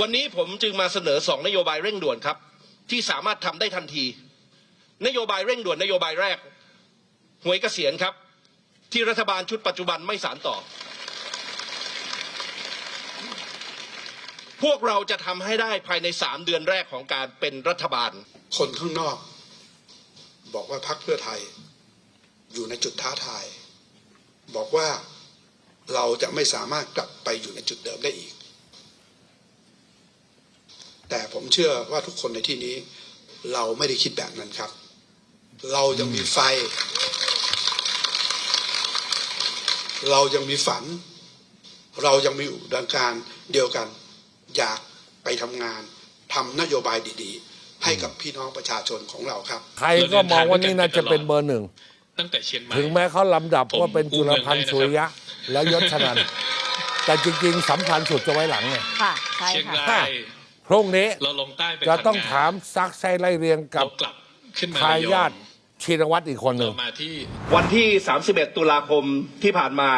วันนี้ผมจึงมาเสนอสองนโยบายเร่งด่วนครับ ที่สามารถทำได้ทันที นโยบายเร่งด่วนนโยบายแรก หวยเกษียณครับ ที่รัฐบาลชุดปัจจุบันไม่สานต่อ พวกเราจะทำให้ได้ภายในสามเดือนแรกของการเป็นรัฐบาล คนข้างนอก บอกว่าพักเพื่อไทย อยู่ในจุดท้าทาย บอกว่าเราจะไม่สามารถกลับไปอยู่ในจุดเดิมได้อีก แต่ผมเชื่อว่าทุกคนในที่นี้ เราไม่ได้คิดแบบนั้นครับ เรายังมีไฟ เรายังมีฝัน เรายังมีอุดมการณ์เดียวกัน อยากไปทำงานทำนโยบายดี ๆ ให้กับพี่น้องประชาชนของเราครับ ใครก็มองว่านี่น่าจะเป็นเบอร์หนึ่ง ตั้งแต่เชียงใหม่ถึงแม้เขาลำดับผมว่าเป็นจุลพันธ์พูสุดเลยนะครับริยะ แล้วยศชนันท์แต่จริงๆสำคัญสุดจะไว้หลังไง ค่ะ ใช่เชียงค่ะ ราย พรุ่งนี้เราลงใต้ไปจะต้องพังงถามซักไซไล่เรียงกับเรากลับขึ้นมาทายาทระยชินวัตรอีกคนองหนึ่เรางมาที่วันที่ 31 ตุลาคมที่ผ่านมา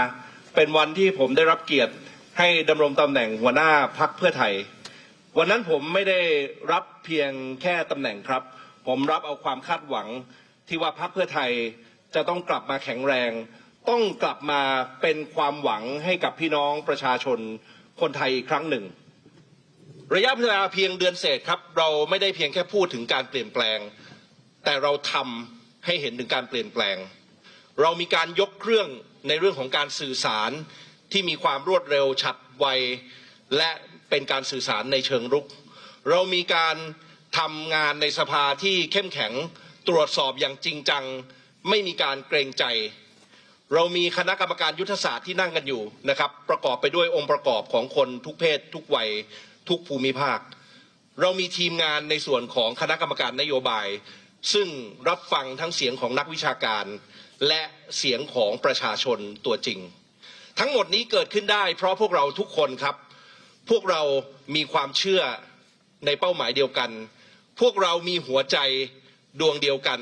เป็นวันที่ผมได้รับเกียรติให้ดำรงตำแหน่งหัวหน้าพักเพื่อไทย วันนั้นผมไม่ได้รับเพียงแค่ตำแหน่งครับ ผมรับเอาความคาดหวังที่ว่าพักเพื่อไทยจะต้องกลับมาแข็งแรง ต้องกลับมาเป็นความหวังให้กับพี่น้องประชาชนคนไทยอีกครั้งหนึ่ง ระยะเวลาเพียงเดือนเศษครับ เราไม่ได้เพียงแค่พูดถึงการเปลี่ยนแปลง แต่เราทำให้เห็นถึงการเปลี่ยนแปลง เรามีการยกเครื่องในเรื่องของการสื่อสารที่มีความรวดเร็วฉับไวและเป็นการสื่อสารในเชิงรุก เรามีการทำงานในสภาที่เข้มแข็งตรวจสอบอย่างจริงจัง ไม่มีการเกรงใจ เรามีคณะกรรมการยุทธศาสตร์ที่นั่งกันอยู่นะครับ ประกอบไปด้วยองค์ประกอบของคนทุกเพศทุกวัย ทุกภูมิภาค เรามีทีมงานในส่วนของคณะกรรมการนโยบาย ซึ่งรับฟังทั้งเสียงของนักวิชาการ และเสียงของประชาชนตัวจริง ทั้งหมดนี้เกิดขึ้นได้ เพราะพวกเราทุกคนครับ พวกเรามีความเชื่อในเป้าหมายเดียวกัน พวกเรามีหัวใจดวงเดียวกัน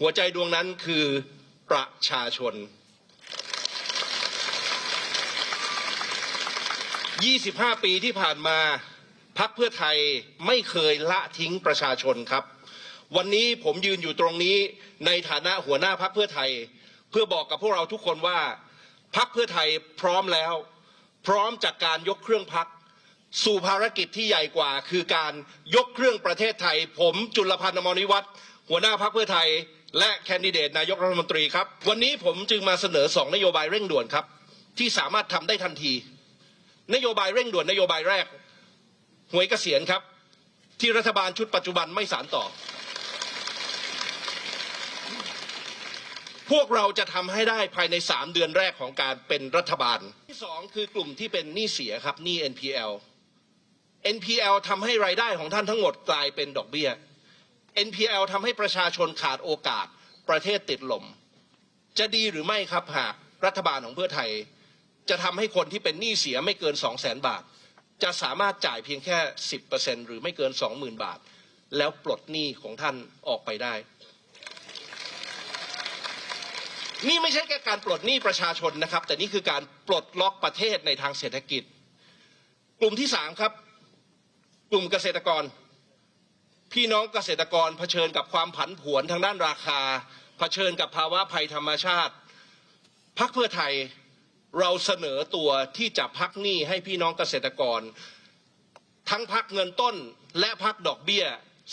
หัวใจดวงนั้นคือประชาชน 25 ปีที่ผ่านมา พักเพื่อไทยไม่เคยละทิ้งประชาชนครับ วันนี้ผมยืนอยู่ตรงนี้ในฐานะหัวหน้าพักเพื่อไทย เพื่อบอกกับพวกเราทุกคนว่าพักเพื่อไทยพร้อมแล้ว พร้อมจากการยกเครื่องพักสู่ภารกิจที่ใหญ่กว่า คือการยกเครื่องประเทศไทย ผมจุลพันธ์อมรนิวัฒน์หัวหน้าพักเพื่อไทย และแคนดิเดตนายกรัฐมนตรีครับ วันนี้ผมจึงมาเสนอสองนโยบายเร่งด่วนครับ ที่สามารถทำได้ทันที นโยบายเร่งด่วนนโยบายแรก หวยเกษียณครับ ที่รัฐบาลชุดปัจจุบันไม่สานต่อ พวกเราจะทำให้ได้ภายในสามเดือนแรกของการเป็นรัฐบาล ที่สองคือกลุ่มที่เป็นหนี้เสียครับหนี้ NPL NPL ทำให้รายได้ของท่านทั้งหมดกลายเป็นดอกเบี้ย NPL ทำให้ประชาชนขาดโอกาสประเทศติดลม จะดีหรือไม่ครับหากรัฐบาลของเพื่อไทย จะทำให้คนที่เป็นหนี้เสียไม่เกิน 2 0 0แสนบาท จะสามารถจ่ายเพียงแค่ 10%หรือไม่เกิน 20,000 บาท แล้วปลดหนี้ของท่านออกไปได้ นี่ไม่ใช่แค่การปลดหนี้ประชาชนนะครับ แต่นี่คือการปลดล็อกประเทศในทางเศรษฐกิจ กลุ่มที่สามครับ กลุ่มเกษตรกร พี่น้องเกษตรกรเผชิญกับความผันผวนทางด้านราคา เผชิญกับภาวะภัยธรรมชาติ พักเพื่อไทย เราเสนอตัวที่จะพักหนี้ให้พี่น้องเกษตรกร ทั้งพักเงินต้นและพักดอกเบี้ย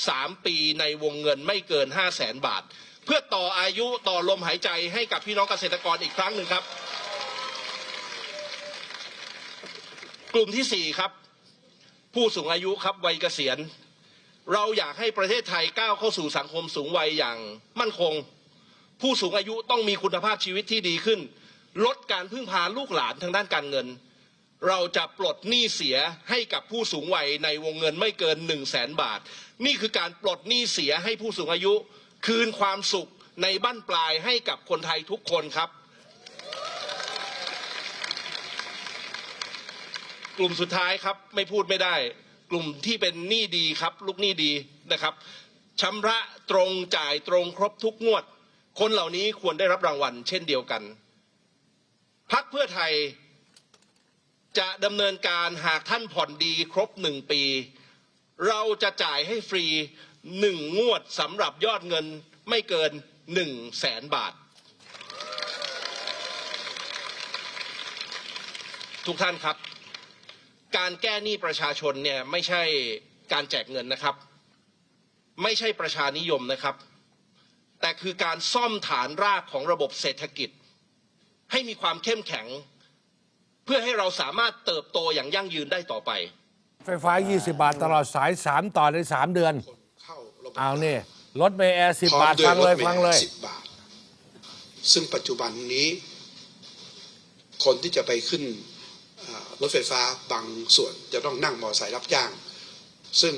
สามปีในวงเงินไม่เกินห้าแสนบาท เพื่อต่ออายุต่อลมหายใจให้กับพี่น้องเกษตรกรอีกครั้งหนึ่งครับ กลุ่มที่สี่ครับ ผู้สูงอายุครับวัยเกษียณ เราอยากให้ประเทศไทยก้าวเข้าสู่สังคมสูงวัยอย่างมั่นคง ผู้สูงอายุต้องมีคุณภาพชีวิตที่ดีขึ้น ลดการพึ่งพาลูกหลานทางด้านการเงิน เราจะปลดหนี้เสียให้กับผู้สูงวัยในวงเงินไม่เกิน1 0 0 0 0แสนบาท นี่คือการปลดหนี้เสียให้ผู้สูงอายุ คืนความสุขในบ้านปลายให้กับคนไทยทุกคนครับ กลุ่มสุดท้ายครับไม่พูดไม่ได้ กลุ่มที่เป็นหนี้ดีครับ ลูกหนี้ดีนะครับชำระตรงจ่ายตรงครบทุกงวด คนเหล่านี้ควรได้รับรางวัลเช่นเดียวกัน พักเพื่อไทยจะดำเนินการหากท่านผ่อนดีครบหนึ่งปี เราจะจ่ายให้ฟรีหนึ่งงวดสำหรับยอดเงินไม่เกินหนึ่งแสนบาท ทุกท่านครับ การแก้หนี้ประชาชนเนี่ยไม่ใช่การแจกเงินนะครับ ไม่ใช่ประชานิยมนะครับ แต่คือการซ่อมฐานรากของระบบเศรษฐกิจ ให้มีความเข้มแข็ง เพื่อให้เราสามารถเติบโตอย่างยั่งยืนได้ต่อไป ไฟฟ้า 20 บาทตลอดสาย 3 ต่อใน 3 เดือนคนเข้าระบบเอานี่รถเมล์แอร์สิพร้อมบาทด้วยฟังเลยรถมฟังเลย สิบบาท ซึ่งปัจจุบันนี้ คนที่จะไปขึ้นเอ่อรถไฟฟ้าบางส่วนจะต้องนั่งมอเตอร์ไซค์รับจ้าง ซึ่ง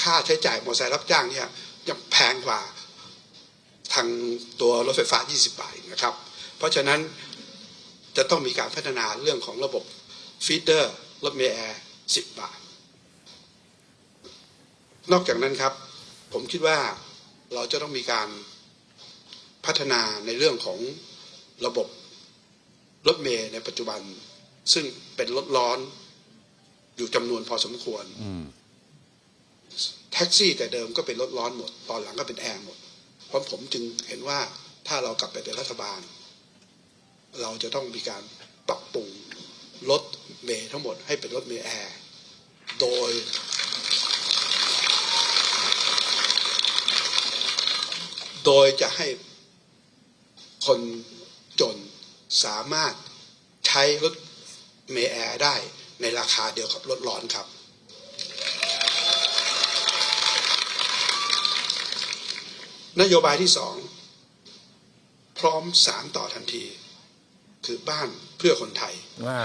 ค่าใช้จ่ายมอเตอร์ไซค์รับจ้างเนี่ยยังแพงกว่าทางตัวรถไฟฟ้า 20 บาทอีกนะครับ เพราะฉะนั้น จะต้องมีการพัฒนาเรื่องของระบบฟีเดอร์รถเมล์แอร์10บาท นอกจากนั้นครับ ผมคิดว่าเราจะต้องมีการพัฒนาในเรื่องของระบบรถเมล์ในปัจจุบัน ซึ่งเป็นรถร้อนอยู่จำนวนพอสมควรแท็กซี่แต่เดิมก็เป็นรถร้อนหมด ตอนหลังก็เป็นแอร์หมด เพราะผมจึงเห็นว่าถ้าเรากลับไปเป็นรัฐบาล เราจะต้องมีการปรับปรุงรถเมล์ทั้งหมดให้เป็นรถเมล์แอร์โดย โดยจะให้คนจนสามารถใช้รถเมล์แอร์ได้ในราคาเดียวกับรถร้อนครับ นโยบายที่สองพร้อมสารต่อทันที คือบ้านเพื่อคนไทยอ่า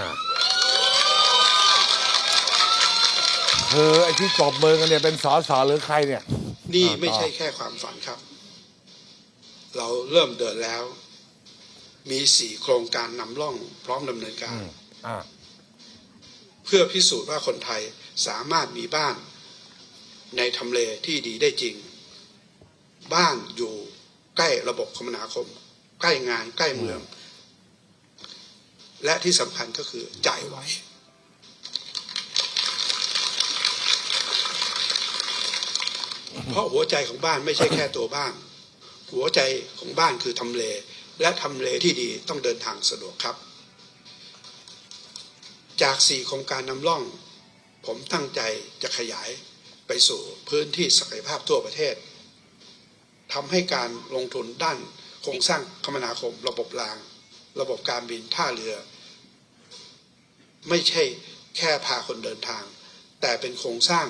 คือไอ้ที่ตบมือกันเนี่ยเป็นสอสอหรือใครเนี่ย นี่อ่าไม่ต่อใช่แค่ความฝันครับ เราเริ่มเดินแล้ว มีสี่โครงการนำร่องพร้อมดำเนินการอ่าเพื่อพิสูจน์ว่าคนไทยสามารถมีบ้าน ในทำเลที่ดีได้จริง บ้านอยู่ใกล้ระบบคมนาคม ใกล้งานใกล้เมือง และที่สำคัญก็คือจ่ายไหวเพราะหัวใจของบ้านไม่ใช่แค่ตัวบ้าน หัวใจของบ้านคือทำเล และทำเลที่ดีต้องเดินทางสะดวกครับ จากสี่โครงการนำร่อง ผมตั้งใจจะขยายไปสู่พื้นที่ศักยภาพทั่วประเทศทำให้การลงทุนด้านโครงสร้างคมนาคมระบบราง ระบบการบินท่าเรือ ไม่ใช่แค่พาคนเดินทาง แต่เป็นโครงสร้าง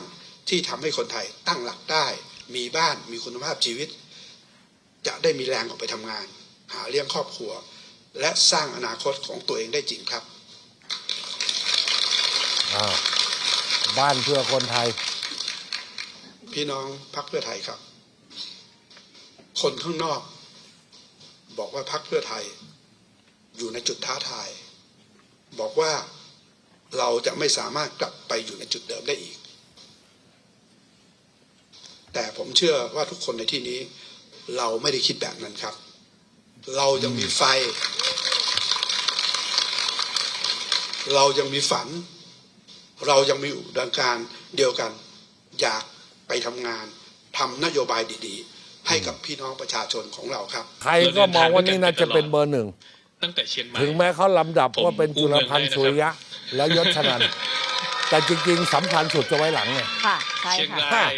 ที่ทำให้คนไทยตั้งหลักได้ มีบ้านมีคุณภาพชีวิต จะได้มีแรงออกไปทำงาน หาเลี้ยงครอบครัว และสร้างอนาคตของตัวเองได้จริงครับอ่าบ้านเพื่อคนไทย พี่น้องพักเพื่อไทยครับ คนข้างนอก บอกว่าพักเพื่อไทย อยู่ในจุดท้าทาย บอกว่าเราจะไม่สามารถกลับไปอยู่ในจุดเดิมได้อีก แต่ผมเชื่อว่าทุกคนในที่นี้ เราไม่ได้คิดแบบนั้นครับ เรายังมีไฟ เรายังมีฝัน เรายังมีอุดมการเดียวกัน อยากไปทำงานทำนโยบายดีๆ ให้กับพี่น้องประชาชนของเราครับ ใครก็มองว่านี่น่าจะเป็นเบอร์หนึ่ง ตั้งแต่เชียงใหม่ ถึงแม้เขาลำดับผมว่าเป็นจุลพันธ์พูสุดเลยนะครับริยะ แล้วยศชนันท์แต่จริงๆสำคัญสุดจะไว้หลังไง ค่ะใช่เชียงค่ะ ราย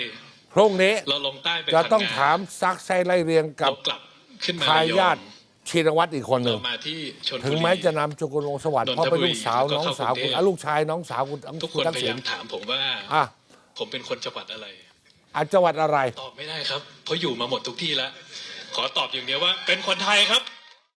พรุ่งนี้เราลงใต้ไปจะต้องพังงถามซักไซไล่เรียงกับเรากลับขึ้นมาทายาทระยชินวัตรอีกคนองหนึ่เรางมาที่ชนบุรี ถึงแม้จะนำจุกุลวงศ์สวัสดิ์นนทเพราะเป็นลูกสาวบุรีน้องสาวคุณแล้วก็อะลูกชายน้องสาวคุณทุกคคุณนทักพยาษิยาณมถามผมว่า อะผมเป็นคนจังหวัดอะไร อาจังหวัดอะไร ตอบไม่ได้ครับ เพราะอยู่มาหมดทุกที่แล้ว ขอตอบอย่างเดียวว่า เป็นคนไทยครับ